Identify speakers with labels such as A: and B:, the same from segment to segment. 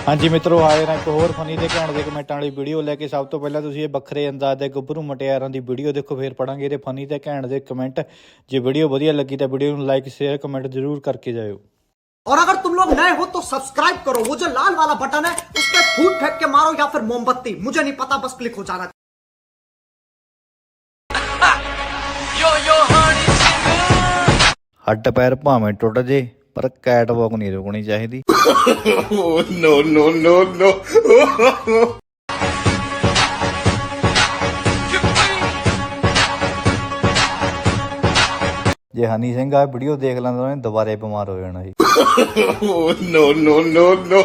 A: ਹਾਂਜੀ ਮਿੱਤਰੋ ਆਏ ਨਾ ਇੱਕ ਹੋਰ ਫਨੀ ਦੇ ਘੈਂਟ ਦੇ ਕਮੈਂਟਾਂ ਵਾਲੀ ਵੀਡੀਓ ਲੈ ਕੇ ਸਭ ਤੋਂ ਪਹਿਲਾਂ ਤੁਸੀਂ ਇਹ ਵੱਖਰੇ ਅੰਦਾਜ਼ ਦੇ ਗੱਭਰੂ ਮਟਿਆਰਾਂ ਦੀ ਵੀਡੀਓ ਦੇਖੋ ਫਿਰ ਪੜਾਂਗੇ ਇਹਦੇ ਫਨੀ ਤੇ ਘੈਂਟ ਦੇ ਕਮੈਂਟ ਜੇ ਵੀਡੀਓ ਵਧੀਆ ਲੱਗੀ ਤਾਂ ਵੀਡੀਓ ਨੂੰ ਲਾਈਕ ਸ਼ੇਅਰ ਕਮੈਂਟ ਜ਼ਰੂਰ ਕਰਕੇ ਜਾਇਓ
B: और अगर तुम लोग नए हो तो सब्सक्राइब करो वो जो लाल वाला बटन है उस पर फूट फेंक के मारो या फिर मोमबत्ती मुझे नहीं पता बस क्लिक हो जाना
A: ਹੱਡ ਪੈਰ ਭਾਵੇਂ ਟੁੱਟ ਜੇ ਪਰ ਕੈਟ ਵਾਕ ਨਹੀਂ ਰੁਕਣੀ ਚਾਹੀਦੀ
C: no, no, no, no.
A: ਜੇ ਹਨੀ ਸਿੰਘ ਆ ਵੀਡੀਓ ਦੇਖ ਲੈਂਦਾ ਉਹਨੇ ਦੁਬਾਰੇ ਬਿਮਾਰ ਹੋ ਜਾਣਾ ਸੀ
C: no, no, no, no.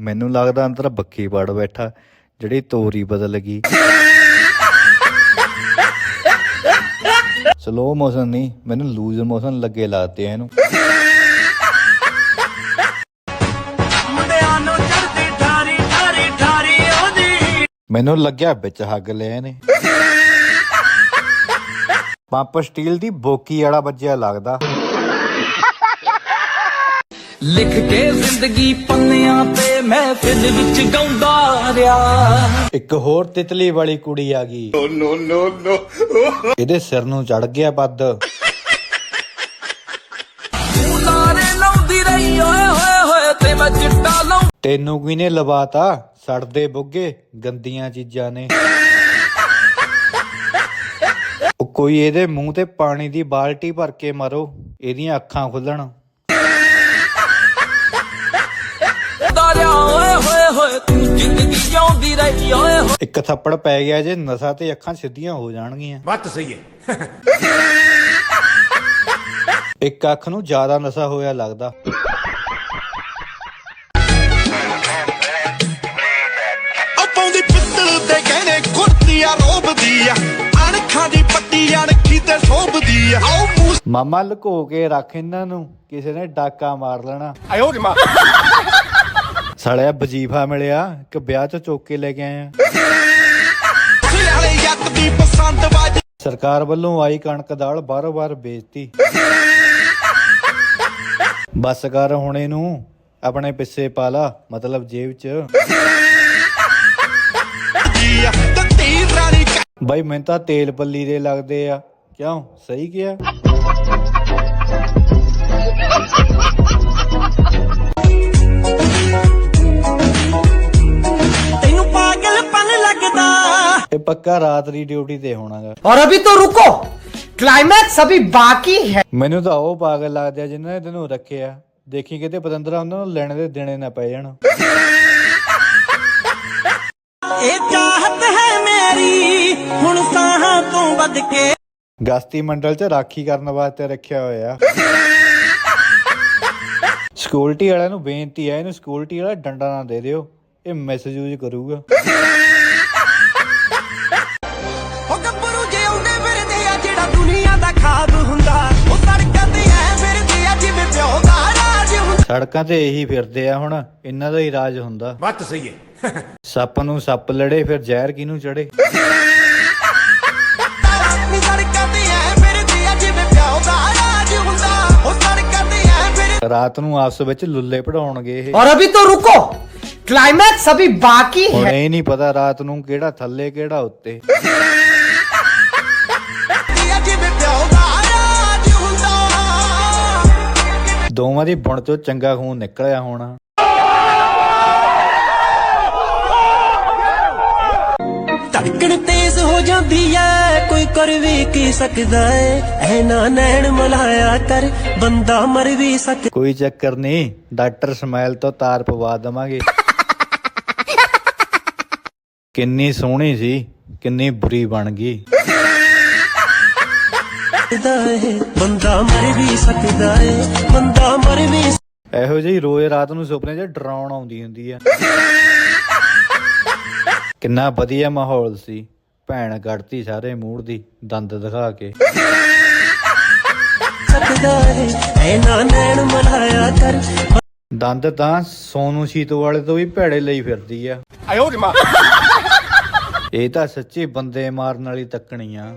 A: ਮੈਨੂੰ ਲੱਗਦਾ ਅੰਦਰ ਬੱਕੀ ਵੜ ਬੈਠਾ ਜਿਹੜੀ ਤੋਰੀ ਬਦਲ ਗਈ ਸਲੋ ਮੋਸ਼ਨ ਨਹੀਂ ਮੈਨੂੰ ਲੂਜ਼ ਮੋਸ਼ਨ ਲੱਗੇ ਲੱਗਦੇ ਆ ਇਹਨੂੰ। ਮੈਨੂੰ ਲੱਗਿਆ ਵਿੱਚ ਹੱਗ ਲਿਆ ਇਹਨੇ ਪੰਪ ਸਟੀਲ ਦੀ ਬੋਕੀ ਵਾਲਾ ਵੱਜਿਆ ਲੱਗਦਾ।
D: ਲਿਖ ਕੇ ਜ਼ਿੰਦਗੀ ਪੰਨਿਆਂ ਤੇ ਮਹਿਫਿਲ ਵਿੱਚ ਗਾਉਂਦਾ ਰਿਹਾ।
A: ਇੱਕ ਹੋਰ ਤਿਤਲੀ ਵਾਲੀ ਕੁੜੀ ਆ ਗਈ।
C: No, no, no.
A: ਇਹਦੇ ਸਿਰ ਨੂੰ ਚੜ ਗਿਆ ਪੱਦ।
D: ਤੂੰ ਲਾਰੇ ਲਾਉਂਦੀ ਰਹੀ ਓਏ ਹੋਏ ਹੋਏ ਤੇ ਮੈਂ ਚਿੱਟਾ ਲਾਉਂ।
A: ਤੈਨੂੰ ਕਿਨੇ ਲਵਾਤਾ? ਸੜਦੇ ਬੁੱਗੇ ਗੰਦੀਆਂ ਚੀਜ਼ਾਂ ਨੇ। ਕੋਈ ਇਹਦੇ ਮੂੰਹ ਤੇ ਪਾਣੀ ਦੀ ਬਾਲਟੀ ਭਰ ਕੇ ਮਾਰੋ ਇਹਦੀਆਂ ਅੱਖਾਂ ਖੁੱਲਣ।
D: ਜਿਉਂਦਾ ਰਿਹਾ ਓਏ ਹੋਏ ਹੋਏ ਤੂੰ ਜ਼ਿੰਦਗੀ ਜਿਉਂਦੀ ਰਹੀ ਓਏ ਹੋਏ।
A: ਇੱਕ ਥੱਪੜ ਪੈ ਗਿਆ ਜੇ ਨਸਾ ਤੇ ਅੱਖਾਂ ਸਿੱਧੀਆਂ ਹੋ ਜਾਣਗੀਆਂ।
C: ਬੱਤ ਸਹੀ ਹੈ।
A: ਇੱਕ ਅੱਖ ਨੂੰ ਜ਼ਿਆਦਾ ਨਸਾ ਹੋਇਆ ਲੱਗਦਾ।
E: ਅਣਖਾਂ ਦੀ ਪੱਟੀ
A: ਮਾਮਾ ਲੁਕੋ ਕੇ ਰੱਖ ਇਹਨਾਂ ਨੂੰ ਕਿਸੇ ਨੇ ਡਾਕਾ ਮਾਰ ਲੈਣਾ।
C: ਆਇਓ ਜਮਾ
A: ਸਾਲਿਆ ਵਜੀਫਾ ਮਿਲਿਆ ਕਿ ਵਿਆਹ ਚ ਚੁੱਕ ਲੈ ਕੇ ਆਏ ਸਰਕਾਰ ਵੱਲੋਂ ਆਈ ਕਣਕ ਦਾਲ ਬਾਰੋ ਬਾਰ ਵੇਚਤੀ ਬਸ ਕਰ ਹੁਣ ਇਹਨੂੰ, ਆਪਣੇ ਪਿੱਛੇ ਪਾ ਲਾ ਮਤਲਬ ਜੇਬ 'ਚ। ਬਾਈ, ਮੈਨੂੰ ਤਾਂ ਤੇਲ ਪੱਲੀ ਦੇ ਲੱਗਦੇ ਆ। ਕਿਉਂ? ਸਹੀ ਕਿਹਾ? ਪੱਕਾ ਰਾਤ ਦੀ ਡਿਊਟੀ ਤੇ ਹੋਣਾਗਾ
B: और अभी तो रुको क्लाइमैक्स अभी बाकी है
A: ਮੈਨੂੰ ਤਾਂ ਉਹ ਪਾਗਲ ਲੱਗਦੇ ਆ ਜਿਨ੍ਹਾਂ ਨੇ ਤੈਨੂੰ ਰੱਖਿਆ ਦੇਖੀ ਕਿਤੇ ਪਤੰਦਰਾ ਉਹਨਾਂ ਨੂੰ ਲੈਣ ਦੇ ਦੇਣੇ ਨਾ ਪੈ ਜਾਣ
B: ਇਹ ਚਾਹਤ ਹੈ ਮੇਰੀ ਹੁਣ ਸਾਹਾਂ ਤੋਂ ਵੱਧ ਕੇ
A: ਗਸਤੀ ਮੰਡਲ 'ਚ ਰਾਖੀ ਕਰਨ ਵਾਸਤੇ ਰੱਖਿਆ ਹੋਇਆ ਸਿਕਿਉਰਿਟੀ ਵਾਲਿਆਂ ਨੂੰ ਬੇਨਤੀ ਹੈ ਇਹਨੂੰ ਸਿਕਿਉਰਿਟੀ ਵਾਲਾ ਡੰਡਾ ਨਾ ਦੇ ਦਿਓ ਇਹ ਮੈਸੇਜ ਯੂਜ਼ ਕਰੂਗਾ
B: ਉਹ ਗੱਭਰੂ ਜਿਉਂਦੇ ਫਿਰਦੇ ਆ ਜਿਹੜਾ ਦੁਨੀਆ ਦਾ ਖਾਬ ਹੁੰਦਾ ਉਹ ਸੜਕਾਂ ਤੇ ਐ ਫਿਰਦੇ ਆ ਜਿਵੇਂ ਪਿਓ ਦਾ ਰਾਜ ਹੁੰਦਾ
A: ਸੜਕਾਂ ਤੇ ਇਹੀ ਫਿਰਦੇ ਆ ਹੁਣ ਇਹਨਾਂ ਦਾ ਹੀ ਰਾਜ ਹੁੰਦਾ
C: बात तो सही है
A: ਸੱਪ ਨੂੰ ਸੱਪ ਲੜੇ ਫਿਰ ਜ਼ਹਿਰ ਕਿਹਨੂੰ ਚੜੇ
B: ਨੀ ਸੜਕਾਂ ਤੇ ਐ ਫਿਰਦੇ ਆ ਜਿਵੇਂ ਪਿਓ ਦਾ ਰਾਜ ਹੁੰਦਾ ਉਹ ਸੜਕਾਂ ਤੇ ਐ ਫਿਰ
A: ਰਾਤ ਨੂੰ ਆਪਸ ਵਿੱਚ ਲੁੱਲੇ ਪੜਾਉਣਗੇ ਇਹ
B: और अभी तो रुको क्लाइमैक्स अभी बाकी
A: ਹੁਣ ਇਹ ਨਹੀਂ ਪਤਾ ਰਾਤ ਨੂੰ ਕਿਹੜਾ ਥੱਲੇ ਕਿਹੜਾ ਉੱਤੇ ਦੋਵਾਂ ਦੀ ਬੁਣ ਚੋਂ ਚੰਗਾ ਖੂਨ ਨਿਕਲਿਆ ਹੋਣਾ।
B: ਧੜਕਣ ਤੇਜ਼ ਹੋ ਜਾਂਦੀ ਐ ਕੋਈ ਕਰ ਵੀ ਕੀ ਸਕਦਾ ਐ। ਐਨਾ ਨੈਣ ਮਲਾਇਆ ਕਰ ਬੰਦਾ ਮਰ ਵੀ ਸਕਦਾ
A: ਕੋਈ ਚੱਕਰ ਨਹੀਂ ਡਾਕਟਰ ਸਮਾਈਲ ਤੋਂ ਤਾਰ ਪਵਾ ਦਵਾਂਗੇ। ਕਿੰਨੀ ਸੋਹਣੀ ਸੀ ਕਿੰਨੀ ਬੁਰੀ ਬਣ ਗਈ।
B: ਸਕਦਾ ਏ। ਬੰਦਾ ਮਰ ਵੀ ਸਕਦਾ ਏ। ਬੰਦਾ ਮਰ ਵੀ
A: ਇਹੋ ਜਿਹੀ ਰੋਏ ਰਾਤ ਨੂੰ ਸੁਪਨੇ 'ਚ ਡਰਾਉਣ ਆਉਂਦੀ ਹੁੰਦੀ ਆ। ਕਿੰਨਾ ਵਧੀਆ ਮਾਹੌਲ ਸੀ। ਭੈਣ ਕੱਢਤੀ ਸਾਰੇ ਮੂਡ ਦੀ ਦੰਦ ਦਿਖਾ ਕੇ। ਦੰਦ ਤਾਂ ਸੋਨੂ ਸ਼ੀਤ ਵਾਲੇ ਤੋਂ ਵੀ ਭੈੜੇ ਲਈ ਫਿਰਦੀ ਆ। ਇਹ ਤਾਂ ਸੱਚੀ ਬੰਦੇ ਮਾਰਨ ਵਾਲੀ ਤੱਕਣੀ ਆ।